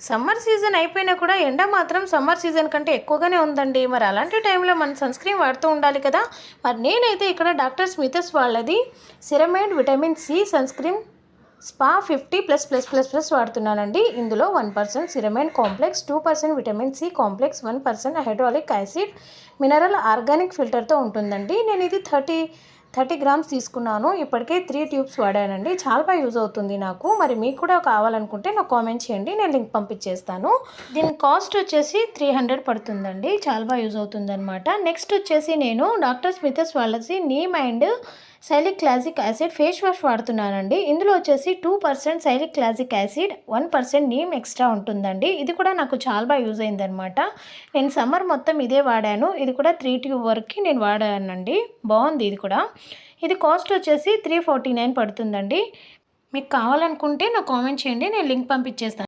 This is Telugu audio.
సమ్మర్ సీజన్ అయిపోయినా కూడా ఎండ మాత్రం సమ్మర్ సీజన్ కంటే ఎక్కువగానే ఉందండి. మరి అలాంటి టైంలో మనం సన్ స్క్రీన్ వాడుతూ ఉండాలి కదా. మరి నేనైతే ఇక్కడ డాక్టర్ స్మితస్ వాళ్ళది ceramide vitamin C sunscreen spa fifty plus plus plus plus వాడుతున్నానండి. ఇందులో one percent ceramide complex two percent vitamin C complex one percent hydraulic acid mineral organic ఫిల్టర్తో ఉంటుందండి. నేను ఇది థర్టీ థర్టీ గ్రామ్స్ తీసుకున్నాను. ఇప్పటికే త్రీ ట్యూబ్స్ వాడానండి. చాలా బాగా యూజ్ అవుతుంది నాకు. మరి మీకు కూడా కావాలనుకుంటే నాకు కామెంట్ చేయండి. నేను లింక్ పంపించేస్తాను. దీని కాస్ట్ వచ్చేసి త్రీ హండ్రెడ్ పడుతుందండి. చాలా బాగా యూజ్ అవుతుందనమాట నెక్స్ట్ వచ్చేసి నేను doctor Smith's వాళ్ళసి neem and salicylic acid face wash వాడుతున్నానండి ఇందులో వచ్చేసి two percent salicylic acid one percent neem extra ఉంటుందండి. ఇది కూడా నాకు చాలా బాగా యూజ్ అయిందనమాట నేను సమ్మర్ మొత్తం ఇదే వాడాను. ఇది కూడా త్రీ ట్యూబ్ వరకు నేను వాడానండి. బాగుంది ఇది కూడా. ఇది కాస్ట్ వచ్చేసి త్రీ ఫార్టీ నైన్ పడుతుందండి. మీకు కావాలనుకుంటే నాకు కామెంట్ చేయండి. నేను లింక్ పంపించేస్తాను.